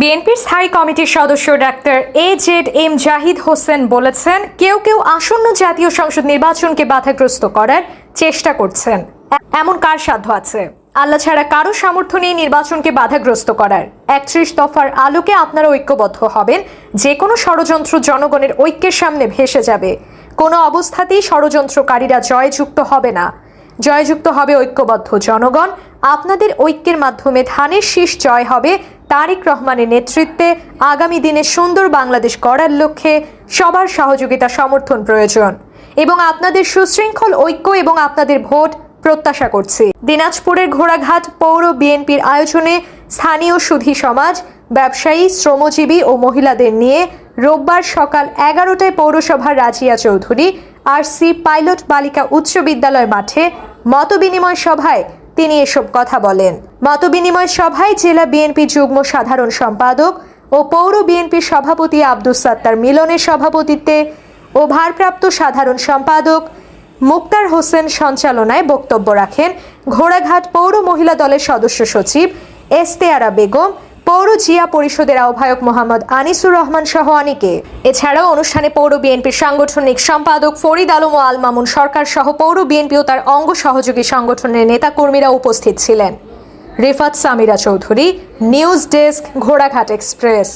বিএনপির স্থায়ী কমিটির সদস্য doctor A Z M Zahid Hossain বলেছেন, কেউ কেউ আসন্ন জাতীয় সংসদ নির্বাচনকে বাধাগ্রস্ত করার চেষ্টা করছেন। এমন কার সাধ্য আছে? আল্লাহ ছাড়া কারও সামর্থ্য নেই নির্বাচনকে বাধাগ্রস্ত করার। একত্রিশ দফার আলোকে আপনারা ঐক্যবদ্ধ হবেন যে কোনো ষড়যন্ত্র জনগণের ঐক্যের সামনে ভেসে যাবে। কোনো অবস্থাতেই ষড়যন্ত্রকারীরা জয়যুক্ত হবে না। জয়যুক্ত হবে ঐক্যবদ্ধ জনগণ। আপনাদের ঐক্যের মাধ্যমে ধানের শীষ জয় হবে তারেক রহমানের নেতৃত্বে আগামী দিনে সুন্দর বাংলাদেশ গড়ার লক্ষ্যে সবার সহযোগিতা সমর্থন প্রয়োজন। এবং আপনাদের সুশৃঙ্খল ঐক্য এবং আপনাদের ভোট প্রত্যাশা করছি। দিনাজপুরের ঘোড়াঘাট পৌর বিএনপির আয়োজনে স্থানীয় সুধী সমাজ, ব্যবসায়ী, শ্রমজীবী ও মহিলাদের নিয়ে রোববার সকাল এগারোটায় পৌরসভার Razia Chowdhury R C pilot বালিকা উচ্চ বিদ্যালয় মাঠে মতবিনিময় সভায় তিনি এসব কথা বলেন। মতবিনিময় সভায় জেলা বিএনপি যুগ্ম সাধারণ সম্পাদক ও পৌর বিএনপি সভাপতি আব্দুস সাত্তার মিলনের সভাপতিত্বে ও ভারপ্রাপ্ত সাধারণ সম্পাদক মুক্তার হোসেন সঞ্চালনায় বক্তব্য রাখেন ঘোড়াঘাট পৌর মহিলা দলের সদস্য সচিব এস্তেয়ারা বেগম পৌর জিয়া পরিষদের আহ্বায়ক মোহাম্মদ আনিসুর রহমান সহ অনেকে। এছাড়াও অনুষ্ঠানে পৌর বিএনপির সাংগঠনিক সম্পাদক ফরিদ আলম ও আল মামুন সরকার সহ পৌর বিএনপি ও তার অঙ্গ সহযোগী সংগঠনের নেতাকর্মীরা উপস্থিত ছিলেন। রিফাত সামিরা চৌধুরী, নিউজ ডেস্ক, ঘোড়াঘাট এক্সপ্রেস।